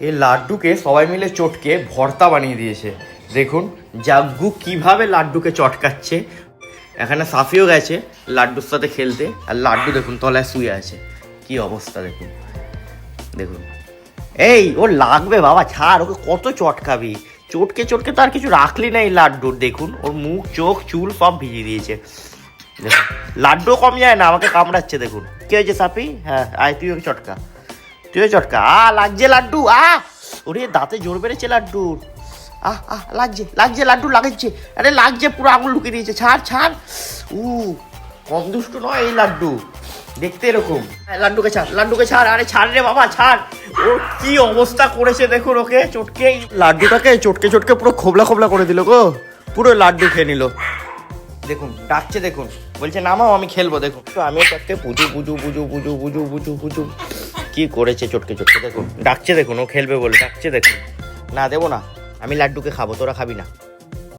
এই লাড্ডুকে সবাই মিলে চটকে ভর্তা বানিয়ে দিয়েছে। দেখুন, জাগ্গু কীভাবে লাড্ডুকে চটকাচ্ছে। এখানে সাফিও গেছে লাড্ডুর সাথে খেলতে। আর লাড্ডু দেখুন, তলায় শুয়ে আছে। কি অবস্থা দেখুন। দেখুন। এই, ও লাগবে বাবা, ছাড়, ওকে কত চটকাবি। চটকে চটকে তো আর কিছু রাখলি না এই লাড্ডুর। দেখুন, ওর মুখ, চোখ, চুল সব ভিজিয়ে দিয়েছে। দেখুন লাড্ডু কম যায় না, আমাকে কামড়াচ্ছে, দেখুন। কি হয়েছে সাপি হ্যাঁ আয়, তুই ওকে চটকা। তুই চটকা। আ, লাগছে লাড্ডু, আ। ওরে, দাঁতে জোর বেড়েছে লাড্ডুর আহ আহ লাগছে লাগছে লাড্ডু লাগাচ্ছে আরে, লাগছে, পুরো আঙুল ঢুকে দিয়েছে। ছাড় ছাড়। উ, কম দুষ্টু নয় এই লাড্ডু। দেখতে এরকম। লাড্ডুকে ছাড় লাড্ডুকে ছাড়। আরে, ছাড় রে বাবা, ছাড়। ও কি অবস্থা করেছে দেখুন ওকে, চটকে। লাড্ডুটাকে চটকে চটকে পুরো খোবলা খোবলা করে দিল গো। পুরো লাড্ডু খেয়ে নিল। দেখুন, ডাকছে দেখুন। বলছে, নামাও, আমি খেলব, দেখুন। তো আমিও চারটে পুজু পুজু পুজু পুজু পুজু পুজু পুজু। কি করেছে চটকে চটকে দেখুন। ডাকছে দেখুন ও খেলবে বলে ডাকছে দেখুন। না দেবো না। আমি লাড্ডুকে খাব তোরা খাবি না।